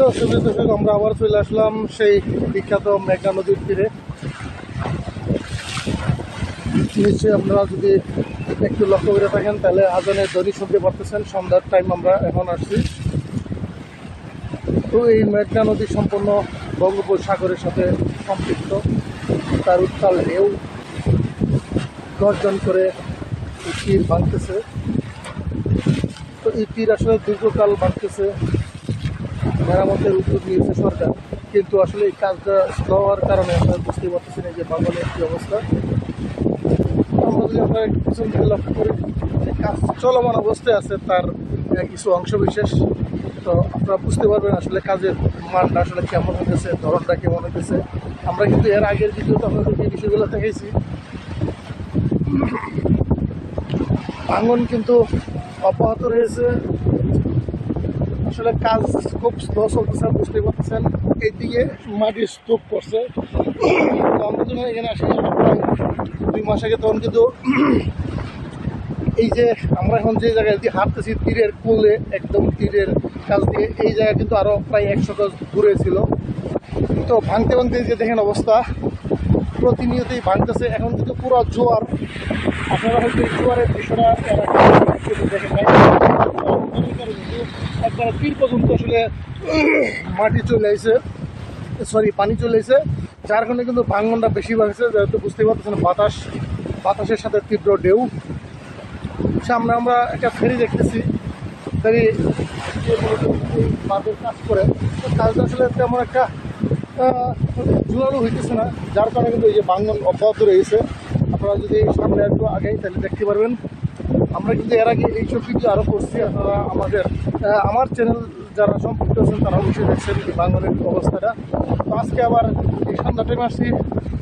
তো সুবিধা দর্শক আমরা আবার চলে আসলাম সেই বিখ্যাত মেঘনা নদীর তীরে। নিশ্চয়ই আপনারা যদি একটু লক্ষ্য করে থাকেন, তাহলে আজানের দড়ি শুনতে পারতেছেন, সন্ধ্যার টাইম আমরা এখন আসছি। তো এই মেঘনা নদী সম্পূর্ণ বঙ্গোপসাগরের সাথে সম্পৃক্ত। তার উত্তাল ঢেউ গর্জন করে তীর ভাঙতেছে। তো এই তীর আসলে দীর্ঘকাল ভাঙতেছে। মেরামতের উদ্যোগ নিয়েছে সরকার, কিন্তু আসলে এই কাজটা স্লো হওয়ার কারণে আমরা বুঝতে পারতেছি না যে বাঙালির কী অবস্থা। আমরা পিছন দিকে লক্ষ্য করি যে কাজ চলমান অবস্থায় আছে তার কিছু অংশ বিশেষ তো আপনারা বুঝতে পারবেন আসলে কাজের মানটা আসলে কেমন হতেছে ধরনটা কেমন হতেছে আমরা কিন্তু এর আগের ভিডিওতে আপনাদেরকে এই বিষয়গুলো দেখেছি ভাঙন কিন্তু অব্যাহত রয়েছে। আসলে কাজ খুব স্লো চলতেছে বুঝতে পারতেছেন। এইদিকে মাটির স্তূপ করছে। তো আমরা এখানে আসি দুই মাস আগে তখন কিন্তু এই যে আমরা এখন যে জায়গায় দিয়ে হাঁটতেছি, তীরের কোলে, একদম তীরের কাছ দিয়ে, এই জায়গা কিন্তু আরও প্রায় একশো গজ দূরে ছিল। তো ভাঙতে ভাঙতে যে দেখেন অবস্থা, প্রতিনিয়তই ভাঙতেছে। এখন কিন্তু পুরো জোয়ার, আপনারা হয়তো জোয়ারের কিন্তু দেখেন একবারে তীর পর্যন্ত আসলে মাটি চলে আসে সরি পানি চলে এসে যার কারণে কিন্তু ভাঙনটা বেশি ভাঙছে যেহেতু বুঝতেই পারতেছেন বাতাস, বাতাসের সাথে তীব্র ঢেউ। সামনে আমরা একটা ফেরি দেখতেছি। ফেরি বাঁধের কাজ করে কাজটা আসলে তেমন একটা জোরালো হইতেছে না। যার কারণে কিন্তু এই যে ভাঙন অব্যাহত রয়েছে। আপনারা যদি সামনে একটু আগেই, তাহলে দেখতে পারবেন। আমরা কিন্তু এর আগে এইসব ভিডিও আরও করছি আমাদের আমার চ্যানেল যারা সম্পৃক্ত আছেন তারা অবশ্যই দেখছেন বাঙালির অবস্থাটা। তো আজকে আবার এই সন্ধ্যা টাইমে আসছি,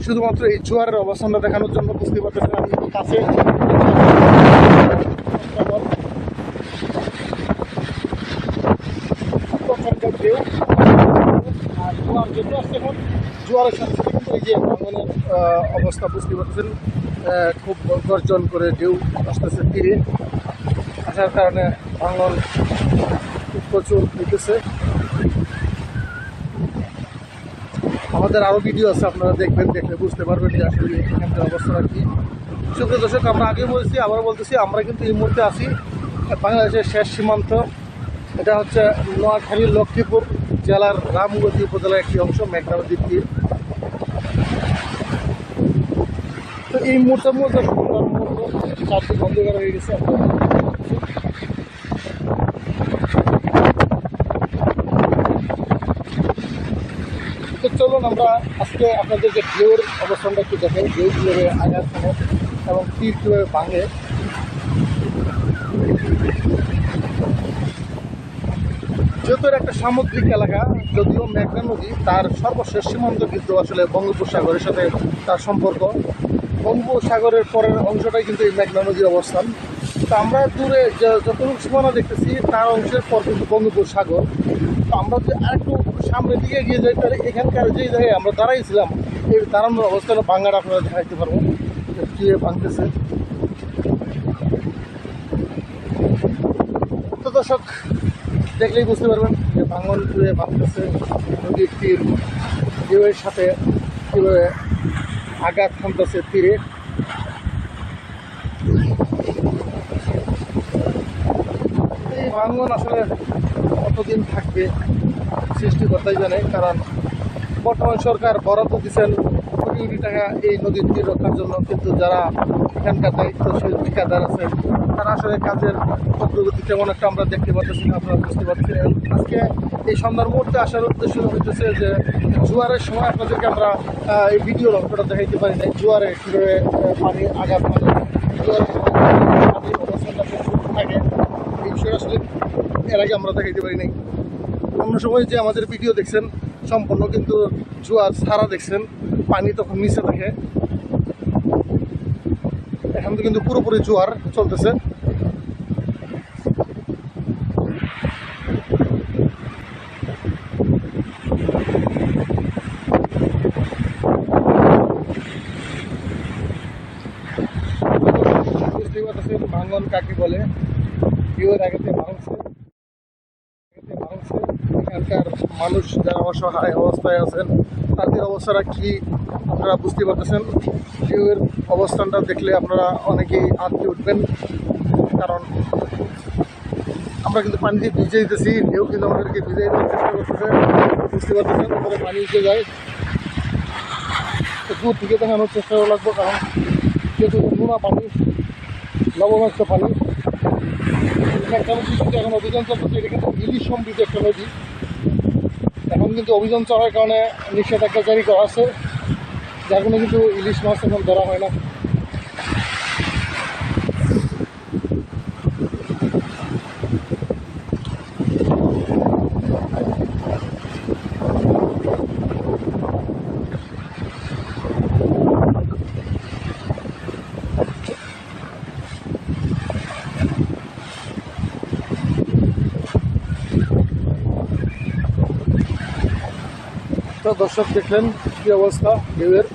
শুধুমাত্র এই জোয়ারের অবস্থানটা দেখানোর জন্য বুঝতে পারতেছেন আমি কাছে। এখন, জোয়ারের সাথে কিন্তু এই যে অবস্থা বুঝতে পারছেন খুব গর্জন করে ঢেউ আসতেছে, তীরে। আসার কারণে ভাঙন খুব প্রচুর হইতেছে আমাদের আরও ভিডিও আছে, আপনারা দেখবেন, দেখলে বুঝতে পারবেন যে আসলে এখানকার অবস্থাটা কি। সুপ্রিয় দর্শক, আমরা আগে বলছি আবার বলতেছি, আমরা কিন্তু এই মুহূর্তে আছি বাংলাদেশের শেষ সীমান্ত। এটা হচ্ছে নোয়াখালী লক্ষ্মীপুর জেলার রামগতি উপজেলার একটি অংশ, মেঘনা তীর। তো এই মুহূর্তের মধ্যে সন্ধ্যার মুহূর্ত চারদিক অন্ধকার হয়ে গেছে। চলুন আমরা আজকে আপনাদেরকে ঢেউর অবস্থানটা একটু দেখাই ঢেউ কীভাবে আঘাত করে এবং তীর কীভাবে ভাঙে। যেহেতু একটা সামুদ্রিক এলাকা, যদিও মেঘনা নদী, তার সর্বশেষ সীমান্ত কিন্তু আসলে বঙ্গোপসাগরের সাথে তার সম্পর্ক। বঙ্গোপসাগরের পরের অংশটাই কিন্তু এই মেঘনা নদীর অবস্থান। তো আমরা দূরে যতটুকু সীমানা দেখতেছি, তার অংশের পর কিন্তু বঙ্গোপসাগর। তো আমরা যদি আরেকটু সামনের দিকে গিয়ে যাই, তাহলে এখানকার যে জায়গায় আমরা দাঁড়াইছিলাম এই দাঁড়ানোর অবস্থাটা বাংলাটা আপনারা দেখাইতে পারব। কীভাবে ভাঙতেছে? তো দর্শক, দেখলেই বুঝতে পারবেন যে ভাঙন ঘুরে ভাবতেছে, নদীর তীর, ঢেউয়ের সাথে কীভাবে আঘাত থামতেছে তীরে। এই ভাঙন আসলে কতদিন থাকবে সৃষ্টিকর্তাই জানে, কারণ বর্তমান সরকার বরাদ্দ দিচ্ছেন কোটি কোটি টাকা এই নদীর তীর রক্ষার জন্য, কিন্তু যারা এখানকার দায়িত্বশীল ঠিকাদার আছে তারা আসলে কাজের অগ্রগতি তেমন একটা আমরা দেখতে পাচ্ছি না, আপনারা বুঝতে পারছেন। আজকে এই সন্ধ্যার মুহূর্তে আসার উদ্দেশ্য হইতেছে যে জোয়ারের সময় আপনাদেরকে আমরা এই ভিডিও লক্ষ্যটা দেখাইতে পারি না জোয়ারে কীভাবে পানি আঘাত থাকে এই আসলে এর আগে আমরা দেখাইতে পারি নাই। অন্য সময় যে আমাদের ভিডিও দেখছেন, সম্পূর্ণ কিন্তু জোয়ার সারা দেখছেন, পানি তখন নিচে থাকে। এখন তো কিন্তু পুরোপুরি জোয়ার চলতেছে বুঝতেই পারতেছেন ভাঙন কাকে বলে বিয়ের আগেতে ভাঙছে আগেতে ভাঙছে এখানকার মানুষ যারা অসহায় অবস্থায় আছেন, তাদের অবস্থাটা কি আপনারা বুঝতে পারতেছেন? ঢেউয়ের অবস্থানটা দেখলে আপনারা অনেকেই আঁতকে উঠবেন। কারণ আমরা কিন্তু পানি দিয়ে ভিজে দিতেছি, ঢেউ কিন্তু আমাদেরকে ভিজে দেওয়ার চেষ্টা করতেছে। বুঝতে পারতেছেন? তারপরে পানি উঠে যায়। দূর থেকে দেখানোর চেষ্টা লাগবো, কারণ যেহেতু নোনা পানি, লবণাক্ত পানি একটা এখন অভিযান চলতেছে, এটা কিন্তু ইলিশ সমৃদ্ধ একটা নদী। এখন কিন্তু অভিযান চলার কারণে নিষেধাজ্ঞা জারি করা আছে। যার কোনো কিন্তু ইলিশ মাছ এখন ধরা হয় না। তো দর্শক দেখলেন, কি অবস্থা, ঢেউয়ের?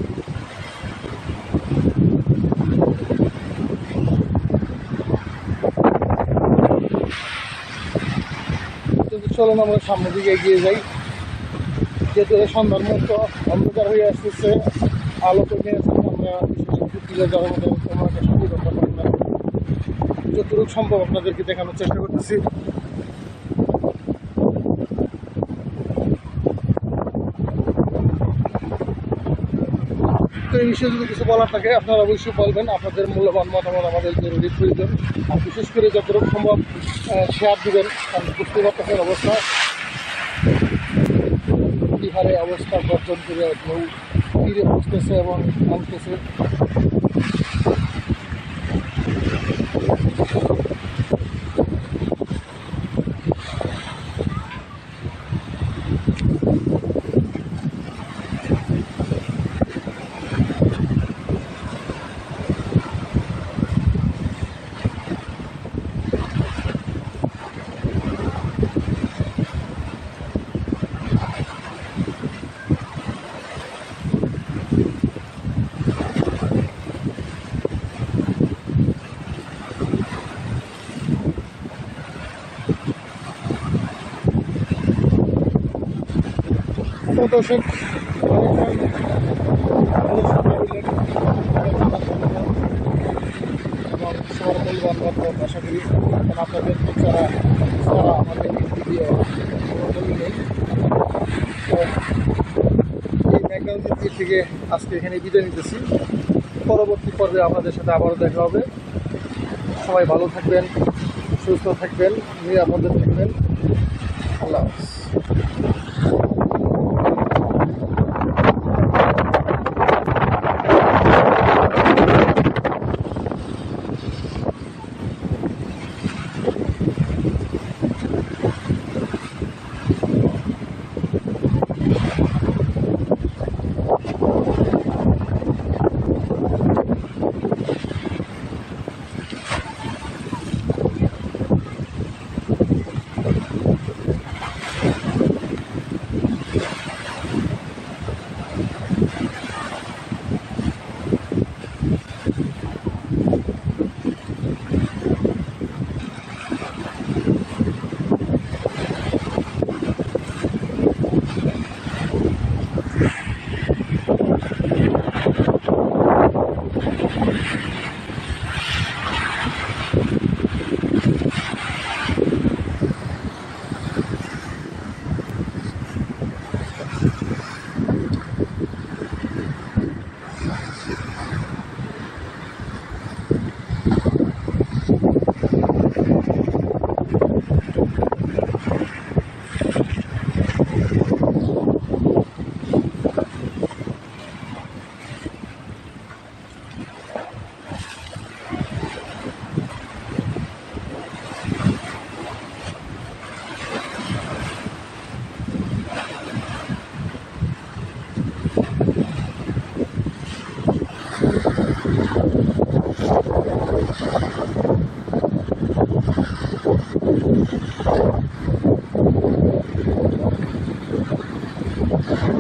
চলুন আমরা সামনের দিকে এগিয়ে যাই। যেহেতু সন্ধ্যার মতো অন্ধকার হয়ে আসতেছে। আলো কমে আমরা যতটুকু সম্ভব আপনাদেরকে দেখানোর চেষ্টা করতেছি। এই বিষয়ে যদি কিছু বলার থাকে, আপনারা অবশ্যই বলবেন। আপনাদের মূল্যবান মতামত আমাদের জরুরি প্রয়োজন। আর বিশেষ করে যতটুকু সম্ভব শেয়ার দিবেন। কারণ বুঝতে পারতেছেন অবস্থা বিহারে অবস্থা বর্জন করে ঢেউ তীরে বসতেছে এবং নামতেছে। তো দর্শক এবং সবার মূল্যবান মতামত আশা করি আপনাদের আমাদের এই থেকে আজকে এখানে বিদায় নিতেছি পরবর্তী পর্বে আপনাদের সাথে আবারও দেখা হবে সবাই ভালো থাকবেন, সুস্থ থাকবেন, নিরাপদে থাকবেন। আল্লাহ হাফিজ।